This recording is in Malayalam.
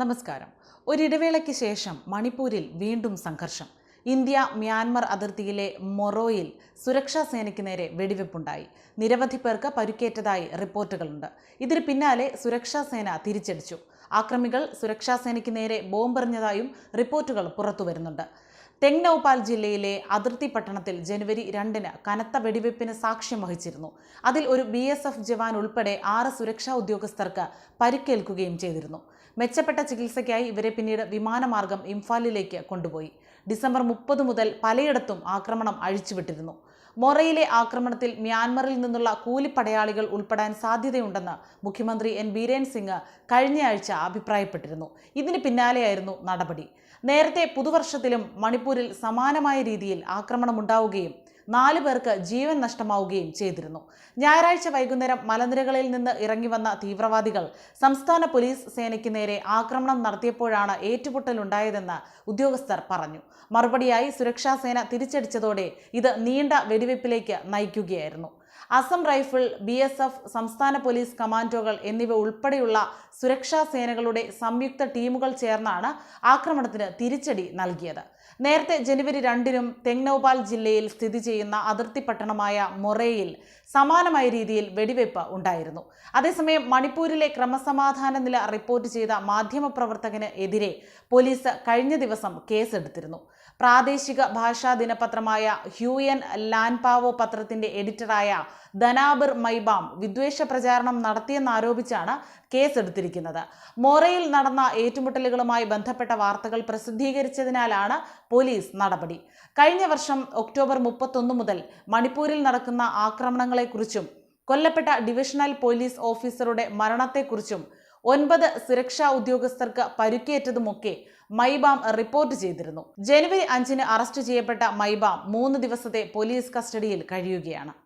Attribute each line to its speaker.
Speaker 1: നമസ്കാരം. ഒരിടവേളയ്ക്ക് ശേഷം മണിപ്പൂരിൽ വീണ്ടും സംഘർഷം. ഇന്ത്യ മ്യാൻമർ അതിർത്തിയിലെ മൊറോയിൽ സുരക്ഷാ സേനയ്ക്ക് നേരെ വെടിവെപ്പുണ്ടായി. നിരവധി പേർക്ക് പരുക്കേറ്റതായി റിപ്പോർട്ടുകളുണ്ട്. ഇതിന് പിന്നാലെ സുരക്ഷാ സേന തിരിച്ചടിച്ചു. ആക്രമികൾ സുരക്ഷാ സേനയ്ക്ക് നേരെ ബോംബെറിഞ്ഞതായും റിപ്പോർട്ടുകൾ പുറത്തുവരുന്നുണ്ട്. തെങ്നൌപാൽ ജില്ലയിലെ അതിർത്തി പട്ടണത്തിൽ ജനുവരി രണ്ടിന് കനത്ത വെടിവെപ്പിന് സാക്ഷ്യം വഹിച്ചിരുന്നു. അതിൽ ഒരു ബി എസ് എഫ് ജവാൻ ഉൾപ്പെടെ ആറ് സുരക്ഷാ ഉദ്യോഗസ്ഥർക്ക് പരിക്കേൽക്കുകയും ചെയ്തിരുന്നു. മെച്ചപ്പെട്ട ചികിത്സയ്ക്കായി ഇവരെ പിന്നീട് വിമാനമാർഗം ഇംഫാലിലേക്ക് കൊണ്ടുപോയി. ഡിസംബർ മുപ്പത് മുതൽ പലയിടത്തും ആക്രമണം അഴിച്ചുവിട്ടിരുന്നു. മൊറയിലെ ആക്രമണത്തിൽ മ്യാൻമറിൽ നിന്നുള്ള കൂലിപ്പടയാളികൾ ഉൾപ്പെടാൻ സാധ്യതയുണ്ടെന്ന് മുഖ്യമന്ത്രി എൻ ബീരേൻ സിംഗ് കഴിഞ്ഞയാഴ്ച അഭിപ്രായപ്പെട്ടിരുന്നു. ഇതിന് പിന്നാലെയായിരുന്നു നടപടി. നേരത്തെ പുതുവർഷത്തിലും മണിപ്പൂരിൽ സമാനമായ രീതിയിൽ ആക്രമണമുണ്ടാവുകയും നാല് പേർക്ക് ജീവൻ നഷ്ടമാവുകയും ചെയ്തിരുന്നു. ഞായറാഴ്ച വൈകുന്നേരം മലനിരകളിൽ നിന്ന് ഇറങ്ങി വന്ന തീവ്രവാദികൾ സംസ്ഥാന പോലീസ് സേനയ്ക്ക് നേരെ ആക്രമണം നടത്തിയപ്പോഴാണ് ഏറ്റുമുട്ടലുണ്ടായതെന്ന് ഉദ്യോഗസ്ഥർ പറഞ്ഞു. മറുപടിയായി സുരക്ഷാസേന തിരിച്ചടിച്ചതോടെ ഇത് നീണ്ട വെടിവെപ്പിലേക്ക് നയിക്കുകയായിരുന്നു. Assam rifle B S F സംസ്ഥാന പോലീസ് കമാൻഡോകൾ എന്നിവ ഉൾപ്പെടെയുള്ള സുരക്ഷാ സേനകളുടെ സംയുക്ത ടീമുകൾ ചേർന്നാണ് ആക്രമണത്തിന് തിരിച്ചടി നൽകിയത്. നേരത്തെ ജനുവരി രണ്ടിനും തെങ്നോപാൽ ജില്ലയിൽ സ്ഥിതി ചെയ്യുന്ന അതിർത്തി പട്ടണമായ മൊറയിൽ സമാനമായ രീതിയിൽ വെടിവെയ്പ് ഉണ്ടായിരുന്നു. അതേസമയം മണിപ്പൂരിലെ ക്രമസമാധാന നില റിപ്പോർട്ട് ചെയ്ത മാധ്യമപ്രവർത്തകന് എതിരെ പോലീസ് കഴിഞ്ഞ ദിവസം കേസെടുത്തിരുന്നു. പ്രാദേശിക ഭാഷാ ദിനപത്രമായ ഹ്യൂയൻ ലാൻപാവോ പത്രത്തിന്റെ എഡിറ്ററായ ധനാബിർ മൈബാം വിദ്വേഷ പ്രചാരണം നടത്തിയെന്നാരോപിച്ചാണ് കേസെടുത്തിരിക്കുന്നത്. മോറയിൽ നടന്ന ഏറ്റുമുട്ടലുകളുമായി ബന്ധപ്പെട്ട വാർത്തകൾ പ്രസിദ്ധീകരിച്ചതിനാലാണ് പോലീസ് നടപടി. കഴിഞ്ഞ വർഷം ഒക്ടോബർ മുപ്പത്തൊന്ന് മുതൽ മണിപ്പൂരിൽ നടക്കുന്ന ആക്രമണങ്ങളെക്കുറിച്ചും കൊല്ലപ്പെട്ട ഡിവിഷണൽ പോലീസ് ഓഫീസറുടെ മരണത്തെക്കുറിച്ചും ഒൻപത് സുരക്ഷാ ഉദ്യോഗസ്ഥർക്ക് പരുക്കേറ്റതുമൊക്കെ മൈബാം റിപ്പോർട്ട് ചെയ്തിരുന്നു. ജനുവരി അഞ്ചിന് അറസ്റ്റ് ചെയ്യപ്പെട്ട മൈബാം മൂന്ന് ദിവസത്തെ പോലീസ് കസ്റ്റഡിയിൽ കഴിയുകയാണ്.